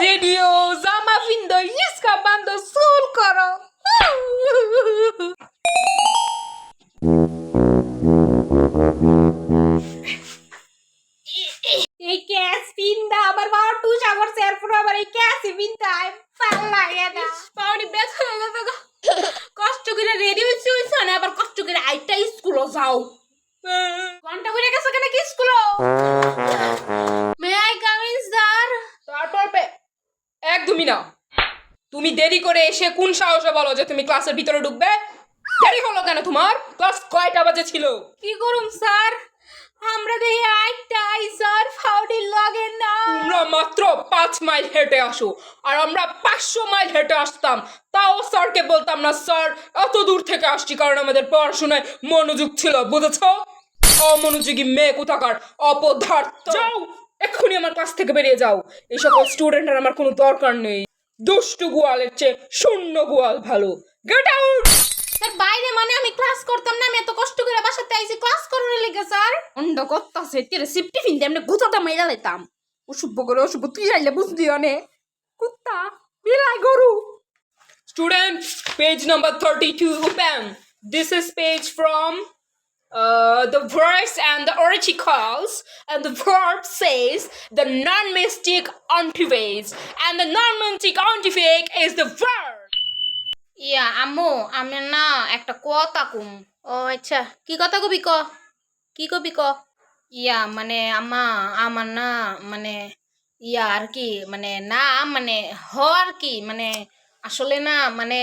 Radio জামা ফিন্দো ইসকা বান্দো সুল করো এই ক্যাস পিন্দা আবার বাবা টু সাগর স্যার পুরো আবার এই ক্যাস পিন্দা ভালো লাগে না। পাউনি বেশ হয়ে গেছে কষ্ট করে রেডি হয়েছে হয়েছে না? আবার কষ্ট করে আইটা স্কুলে যাও। ঘণ্টা করে গেছে কেন কি school may I come in sir তারপর পে- একদমই না তুমি দেরি করে এসে কোন সাহসে বলো যে তুমি ক্লাসের ভিতরে ঢুকবে? দেরি হলো কেন তোমার? ক্লাস কয়টা বাজে ছিল? কি করুম স্যার? আমরা দেখি আইটা আই স্যার ফাউডি লাগে না। তোমরা মাত্র পাঁচ মাইল হেঁটে আসো আর আমরা পাঁচশো মাইল হেঁটে আসতাম। তাও স্যারকে বলতাম না স্যার এত দূর থেকে আসছি কারণ আমাদের পড়াশোনায় মনোযোগ ছিল বুঝেছ? অমনোযোগী মেয়ে কোথাকার অপদার্থ। যাও এক্ষুনি আমার ক্লাস থেকে বেরিয়ে যাও। এই সকল স্টুডেন্টের আমার কোনো দরকার নেই। দুষ্টু গোয়ালের চেয়ে শূন্য গোয়াল ভালো। গেট আউট স্যার বাইরে মানে আমি ক্লাস করতাম না আমি এত কষ্ট করে বাসাতে আইছি ক্লাস করার লেগে স্যার। অন্ড করতাছে তেরে সিফটি ফিনতে এমনি গুতাটা মাইরা লাইতাম। অসভ্য করে অসভ্য তুই আইলে বুঝলি অনে। কুত্তা বিলাই গরু। Student, page number 32 open. This is page from uh, the verse and the articles, and the verb says the non-mystic antiphase, and the non-mystic antiphase is the verb. ইয়া আম্মু আমি না একটা কথা কুম ও আচ্ছা কি কথা কবি ক কি কবি ক ইয়া মানে আম্মা আমার না মানে ইয়া আর কি মানে না মানে হ আর কি মানে আসলে না মানে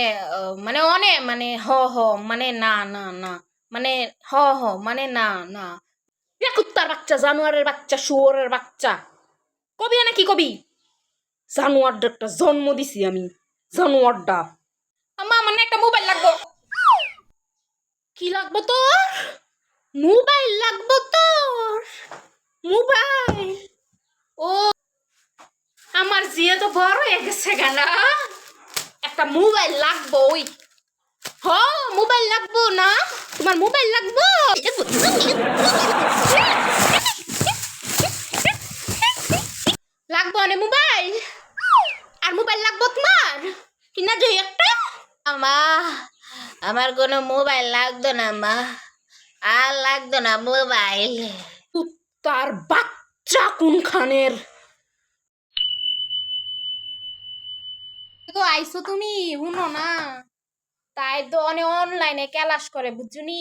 মানে অনেক মানে হ হ মানে না না না মানে হ হ মানে না না। কুত্তার বাচ্চা, জানোয়ারের বাচ্চা, শুয়োরের বাচ্চা। কবি না কি কবি? জানোয়ারটা একটা জন্ম দিছি আমি, জানোয়ারটা। আম্মা মানে একটা মোবাইল লাগবো। কি লাগবো তোর? মোবাইল লাগবো তোর। মোবাইল। ও, আমার জিয়ে তো বড় হয়ে গেছে কেন একটা মোবাইল লাগবো, ওই। হ, মোবাইল লাগবো না। তোমার মোবাইল লাগবো? লাগবো না মোবাইল? আর মোবাইল লাগবো তোমার? কিনা যাই একটা? আমা আমার কোনো মোবাইল লাগতো না মা আর লাগতো না মোবাইল। তার বাচ্চা কোনখানের? তো আইসো তুমি শুনো না? তাই তো অনেক অনলাইনে ক্যালাস করে বুঝছনি?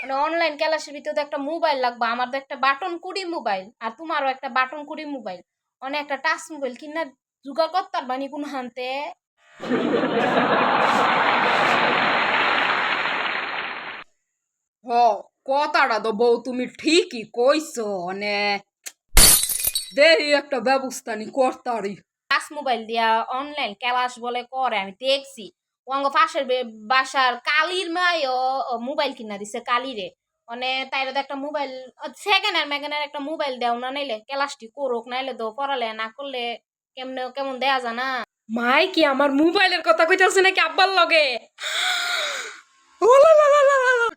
মানে অনলাইন ক্যালাসের ভিতরে তো একটা মোবাইল লাগবে আমার তো একটা বাটন কুড়ি মোবাইল আর তোমারও একটা বাটন কুড়ি মোবাইল অনেক একটা টাচ মোবাইল কিনা জোগাড় করতার বানি কোন হানতে? হ কথাটা তো বউ তুমি ঠিকই কইছো মানে দেরি একটা ব্যবস্থা নি করতারি। টাচ মোবাইল দিয়া অনলাইন ক্লাস বলে করে আমি দেখছি। ওয়াঙ্গ পাশের বাসার কালির মায়ও মোবাইল কিনা দিছে কালিরে। মানে তাইরে তো একটা মোবাইল সেকেন্ড হ্যান্ড ম্যাগেনের একটা মোবাইল দেও না নাইলে ক্লাসটি করুক নাইলে তো পড়ালে না করলে কেমনে কেমন দেয়া জানা মাই কি আমার মোবাইলের কথা কইতাছে নাকি আব্বার লগে?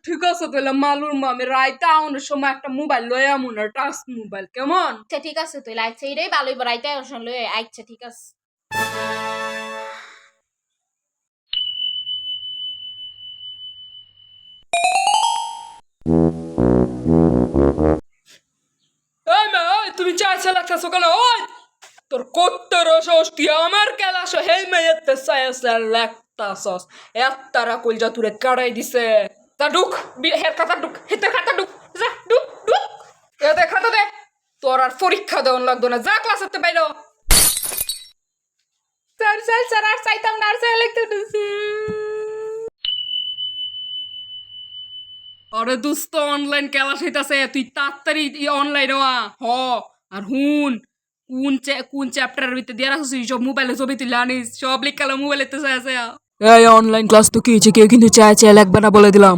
ঠিক আছে তাহলে মালুর মামি রাইতে আউনের সময় একটা মোবাইল লই আমু না টাচ মোবাইল কেমন? আচ্ছা ঠিক আছে তুই লাইছে এটাই ভালোই বাড়াইতে আসলে আচ্ছা ঠিক আছে। চাইছে লাগতেছো কেন ওই, তোর কত্তর ষষ্ঠী আমার কেলাস হেই মে এতে চাইছে লাগতাছস এত্তারা কইজা তুরে কাড়াই দিছে। তা ঢুক হের খাতা ঢুক, হেতের খাতা ঢুক, যা, ঢুক ঢুক এতে খাতা দে, তোর আর পরীক্ষা দেওয়ান লাগতো না, যা স্যার স্যার স্যার আর চাইতাম না, আর চাই লাগতে আরে দোস্ত অনলাইন ক্লাস হইতাছে, তুই তাড়াতাড়ি অনলাইন হওয়া হ। আর হুন, কোন কোন চ্যাপ্টার ভিতরে দিয়ে রাখছিস সব মোবাইলে ছবি তুই আনিস, সব লিখালে মোবাইলে তো আছে এই অনলাইন ক্লাস তো কি হয়েছে? কেউ কিন্তু চায় চায় লাগবে না বলে দিলাম।